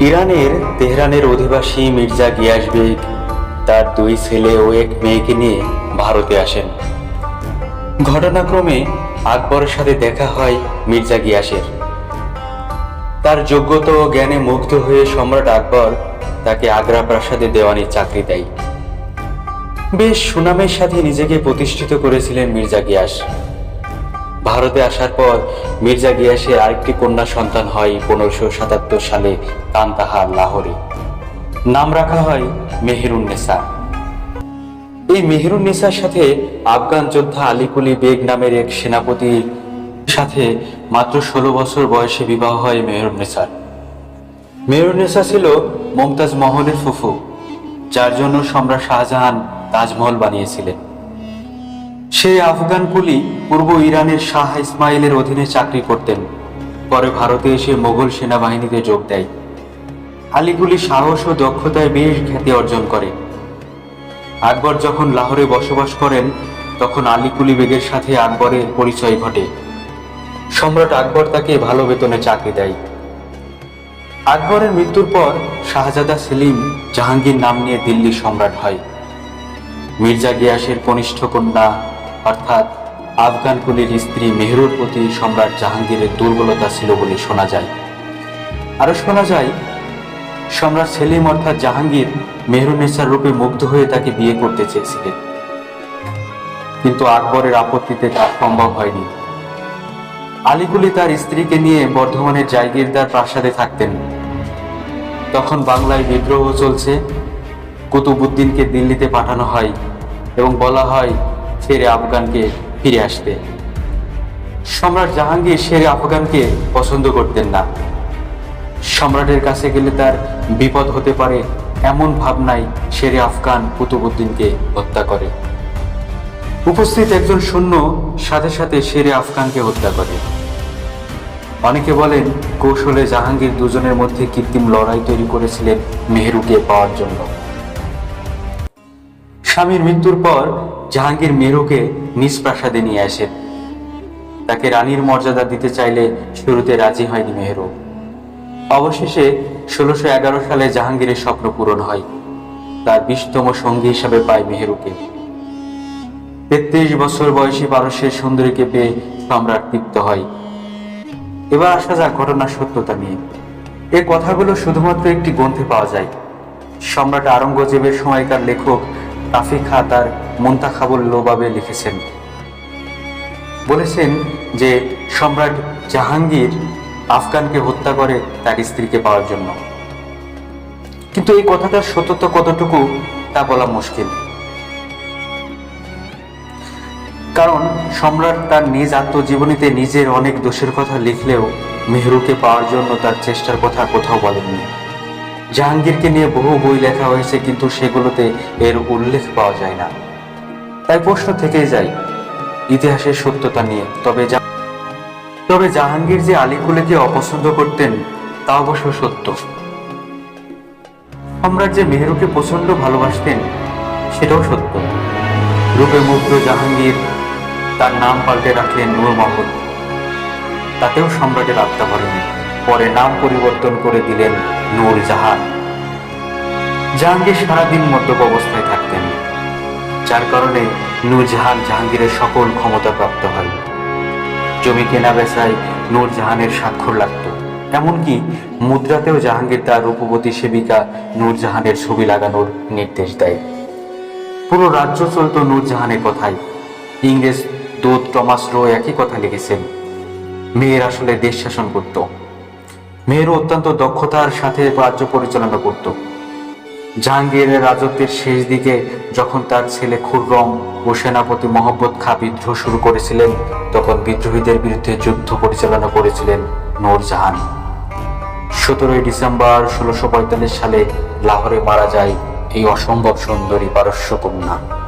ইরানের তেহরানের অধিবাসী মির্জা গিয়াস বেগ, তার দুই ছেলে ও এক মেয়েকে নিয়ে ভারতে আসেন। ঘটনাক্রমে আকবরের সাথে দেখা হয় মির্জা গিয়াসের। তার যোগ্যতা ও জ্ঞানে মুগ্ধ হয়ে সম্রাট আকবর তাকে আগ্রা প্রাসাদে দেওয়ানির চাকরি দেয়। বেশ সুনামের সাথে নিজেকে প্রতিষ্ঠিত করেছিলেন মির্জা গিয়াস। ভারতে আসার পর মির্জা গিয়াসের আরেকটি কন্যা সন্তান হয় পনেরোশো সাতাত্তর সালে কান্তাহার, লাহোরে। নাম রাখা হয় মেহেরুন্নেসা এই মেহেরুন্নেসার সাথে আফগান যোদ্ধা আলিকুলি বেগ নামের এক সেনাপতির সাথে মাত্র ষোলো বছর বয়সে বিবাহ হয় মেহেরুন্নেসার মেহেরুন্নেসা ছিল মমতাজ মহলের ফুফু, যার জন্য সম্রাট শাহজাহান তাজমহল বানিয়েছিলেন। সেই আফগান কুলি পূর্ব ইরানের শাহ ইসমাইলের অধীনে চাকরি করতেন। পরে ভারতে এসে মোগল সেনাবাহিনীতে যোগ দেয়। আলিগুলি সাহস ও দক্ষতায় বেশ খ্যাতি অর্জন করে। আকবর যখন লাহোরে বসবাস করেন, তখন আলিকুলি বেগের সাথে আকবরের পরিচয় ঘটে। সম্রাট আকবর তাকে ভালো বেতনে চাকরি দেয়। আকবরের মৃত্যুর পর শাহজাদা সেলিম জাহাঙ্গীর নাম নিয়ে দিল্লি সম্রাট হয়। মির্জা গিয়াসের কনিষ্ঠ কন্যা অর্থাৎ আফগান কুলির স্ত্রী মেহরুর প্রতি সম্রাট জাহাঙ্গীরের দুর্বলতা ছিল বলে শোনা যায়। আরও শোনা যায়, সম্রাট সেলিম অর্থাৎ জাহাঙ্গীর মেহরুন্নেসার রূপে মুগ্ধ হয়ে তাকে বিয়ে করতে চেয়েছিলেন। কিন্তু আকবরের আপত্তিতে তা সম্ভব হয়নি। আলিকুলি তার স্ত্রীকে নিয়ে বর্ধমানের জায়গিরদার প্রাসাদে থাকতেন। তখন বাংলায় বিদ্রোহ চলছে কুতুবুদ্দিনকে দিল্লিতে পাঠানো হয় এবং বলা হয় শেরে আফগানকে ফিরে আসতে। সম্রাট জাহাঙ্গীর শেরে আফগানকে পছন্দ করতেন না। সম্রাটের কাছে গেলে তার বিপদ হতে পারে এমন ভাবনায় শেরে আফগান কুতুবুদ্দিনকে হত্যা করে। উপস্থিত একজন সৈন্য সাথে সাথে শেরে আফগানকে হত্যা করে। অনেকে বলেন, কৌশলে জাহাঙ্গীর দুজনের মধ্যে কৃত্রিম লড়াই তৈরি করেছিলেন মেহরুকে পাওয়ার জন্য। স্বামীর মৃত্যুর পর জাহাঙ্গীর মেহরুকে নিজ প্রাসাদে নিয়ে আসেন তাকে রানীর মর্যাদা দিতে চাইলে শুরুতে রাজি হয়নি মেহরু। অবশেষে ষোলোশো এগারো সালে জাহাঙ্গীরের স্বপ্ন পূরণ হয়। তার বিশতম সঙ্গী হিসাবে পায় মেহরুকে। তেত্রিশ বছর বয়সী পারস্যের সুন্দরীকে পেয়ে সম্রাট তৃপ্ত হয়। এবার আসা যাক ঘটনার সত্যতা নিয়ে। এ কথাগুলো শুধুমাত্র একটি গ্রন্থে পাওয়া যায়। সম্রাট আরঙ্গজেবের সময়কার লেখক তাফিক খা তার মন্তাখাবুল লোবাবে লিখেছেন। বলেছেন যে, সম্রাট জাহাঙ্গীর আফগানকে হত্যা করে তার স্ত্রীকে পাওয়ার জন্য। কিন্তু এই কথাটার সত্যতা কতটুকু, তা বলা মুশকিল। কারণ, সম্রাট তার নিজ আত্মজীবনীতে নিজের অনেক দোষের কথা লিখলেও মেহরুকে পাওয়ার জন্য তার চেষ্টার কথা কোথাও বলেননি। জাহাঙ্গীরকে নিয়ে বহু বই লেখা হয়েছে, কিন্তু সেগুলোতে এর উল্লেখ পাওয়া যায় না। তাই প্রশ্ন থেকেই যায়, ইতিহাসের সত্যতা নিয়ে। তবে তবে জাহাঙ্গীর যে আলিকুলেকে অপছন্দ করতেন, তা অবশ্য সত্য। সম্রাট যে মেহরুকে প্রচণ্ড ভালোবাসতেন, সেটাও সত্য। রূপে মুগ্ধ জাহাঙ্গীর তার নাম পাল্টে রাখলেন নূর মোহাম্মদ তাতেও সম্রাটের আত্মা ভরেনি। পরে নাম পরিবর্তন করে দিলেন নূর জাহান। জাহাঙ্গীর সারাদিন মদ্যপ অবস্থায় থাকতেন। যার কারণে নূরজাহান জাহাঙ্গীরের সকল ক্ষমতা প্রাপ্ত হয়। জমি কেনা বেচায় নূরজাহানের স্বাক্ষর লাগত। এমনকি মুদ্রাতেও জাহাঙ্গীর তার রূপবতী সেবিকা নূরজাহানের ছবি লাগানোর নির্দেশ দেয়। পুরো রাজ্য চলত নূরজাহানের কথায় ইংরেজ দূত টমাস রো একই কথা লিখেছেন। মেয়ের আসলে দেশ শাসন করত। মেয়েরও অত্যন্ত দক্ষতার সাথে রাজ্য পরিচালনা করত। জাহাঙ্গীরের রাজত্বের শেষ দিকে যখন তার ছেলে খুররম ও সেনাপতি মোহাম্মদ খা বিদ্রোহ শুরু করেছিলেন, তখন বিদ্রোহীদের বিরুদ্ধে যুদ্ধ পরিচালনা করেছিলেন নূরজাহান সতেরোই ডিসেম্বর ষোলোশো সালে লাহোরে মারা যায় এই অসম্ভব সুন্দরী পারস্য কন্যা।